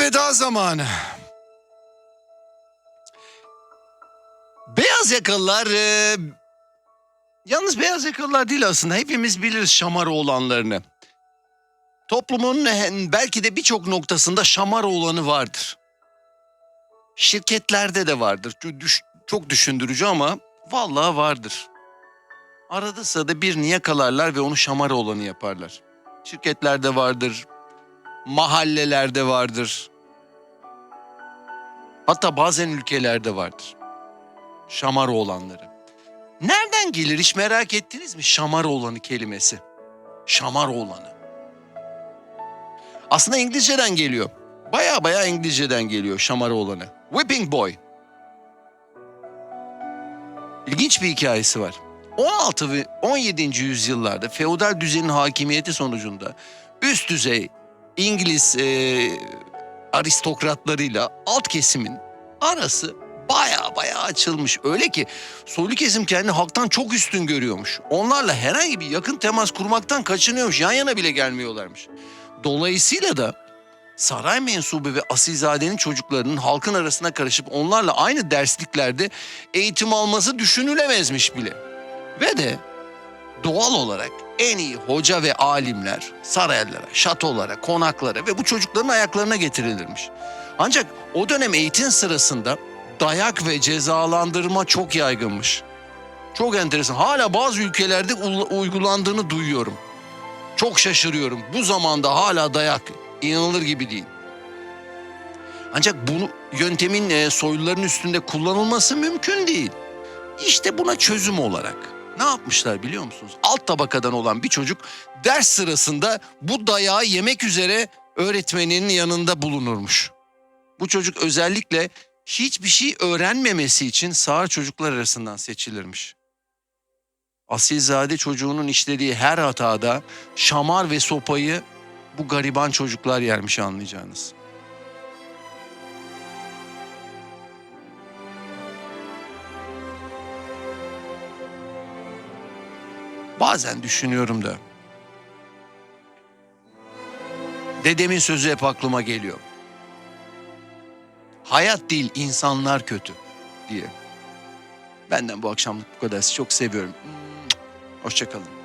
veda zamanı. Beyaz yakalılar... e, yalnız beyaz yakalılar değil aslında. Hepimiz biliriz şamar olanlarını. Toplumun belki de birçok noktasında şamar olanı vardır. Şirketlerde de vardır. Çok düşündürücü ama vallahi vardır. Arada sırada birini yakalarlar ve onu şamar olanı yaparlar. Şirketlerde vardır, mahallelerde vardır. Hatta bazen ülkelerde vardır. Şamar olanları. Nereden gelir hiç merak ettiniz mi şamar olanı kelimesi? Şamar olanı. Aslında İngilizceden geliyor. Baya baya İngilizceden geliyor şamar olanı. Whipping boy. İlginç bir hikayesi var. 16 ve 17. yüzyıllarda feodal düzenin hakimiyeti sonucunda üst düzey İngiliz e, aristokratlarıyla alt kesimin arası baya baya açılmış. Öyle ki soylu kesim kendini halktan çok üstün görüyormuş. Onlarla herhangi bir yakın temas kurmaktan kaçınıyormuş. Yan yana bile gelmiyorlarmış. Dolayısıyla da saray mensubu ve asilzadenin çocuklarının halkın arasına karışıp onlarla aynı dersliklerde eğitim alması düşünülemezmiş bile. Ve de doğal olarak en iyi hoca ve alimler saraylara, şatolara, konaklara ve bu çocukların ayaklarına getirilirmiş. Ancak o dönem eğitim sırasında dayak ve cezalandırma çok yaygınmış. Çok enteresan. Hala bazı ülkelerde ul- uygulandığını duyuyorum. Çok şaşırıyorum. Bu zamanda hala dayak inanılır gibi değil. Ancak bu yöntemin e, soyluların üstünde kullanılması mümkün değil. İşte buna çözüm olarak ne yapmışlar biliyor musunuz? Alt tabakadan olan bir çocuk ders sırasında bu dayağı yemek üzere öğretmenin yanında bulunurmuş. Bu çocuk özellikle hiçbir şey öğrenmemesi için sağır çocuklar arasından seçilirmiş. Asilzade çocuğunun işlediği her hatada şamar ve sopayı bu gariban çocuklar yermiş anlayacağınız. Bazen düşünüyorum da. Dedemin sözü hep aklıma geliyor. Hayat değil insanlar kötü diye. Benden bu akşamlık bu kadar. Çok seviyorum. Hoşçakalın.